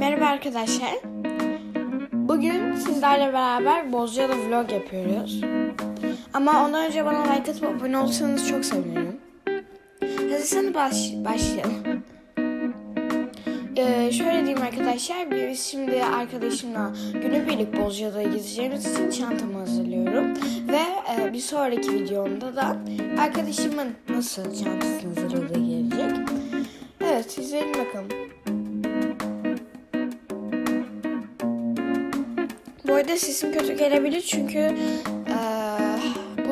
Merhaba arkadaşlar. Bugün sizlerle beraber Bozcaada vlog yapıyoruz. Ama ondan önce bana like atıp abone olursanız çok sevinirim. Hazırsanız baş, başlayalım. Ee, şöyle diyeyim arkadaşlar, biz şimdi arkadaşımla günübirlik Bozcaada'ya gideceğimiz için çantamı hazırlıyorum. Ve e, bir sonraki videomda da arkadaşımın nasıl çantasını hazırladığı gelecek. Evet, izleyelim bakalım. Bu arada sesim kötü gelebilir çünkü eee,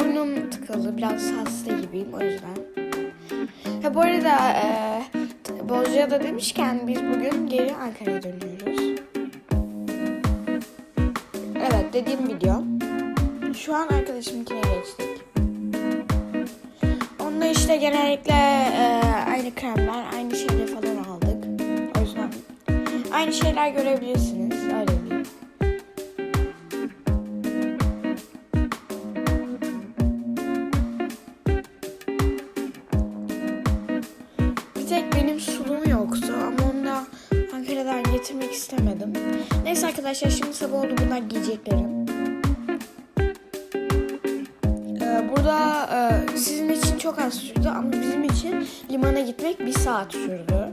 burnum tıkalı, biraz hasta gibiyim o yüzden. Ha bu arada eee Bozcaada demişken biz bugün geri Ankara'ya dönüyoruz. Evet dediğim video. Şu an arkadaşımınkine geçtik. Onda işte genellikle eee, aynı kremler, aynı şeyleri falan aldık. O yüzden aynı şeyler görebilirsiniz. Getirmek istemedim. Neyse arkadaşlar şimdi sabah oldu bunlar giyeceklerim. Ee, burada e, sizin için çok az sürdü ama bizim için limana gitmek bir saat sürdü.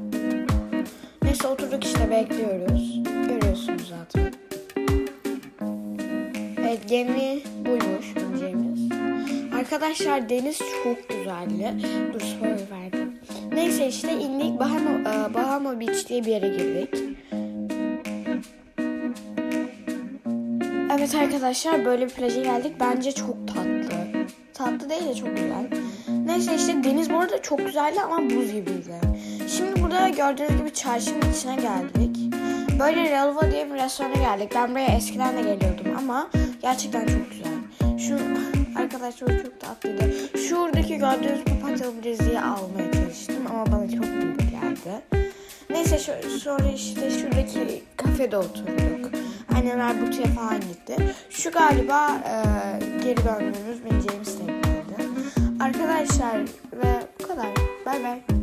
Neyse oturduk işte bekliyoruz. Görüyorsunuz zaten. Evet gemi buymuş bineceğimiz. Arkadaşlar deniz çok güzeldi. Dur spoiler verdim. Neyse işte indik Bahama, e, Bahama Beach diye bir yere girdik. Evet arkadaşlar böyle bir plaja geldik. Bence çok tatlı. Tatlı değil de çok güzel. Neyse işte deniz bu arada çok güzeldi ama buz gibiydi. Şimdi burada gördüğünüz gibi çarşının içine geldik. Böyle Relva diye bir restorana geldik. Ben buraya eskiden de geliyordum ama gerçekten çok güzel. Şu arkadaşlar çok tatlıydı. Şuradaki gördüğünüz papatyalı bileziği almaya çalıştım ama bana çok büyük geldi. Neyse sonra işte şuradaki kafede oturduk. Anneler butiğe falan gitti. Şu galiba e, geri döndüğümüz bineceğimiz tekneydi. Arkadaşlar ve bu kadar. Bay bay.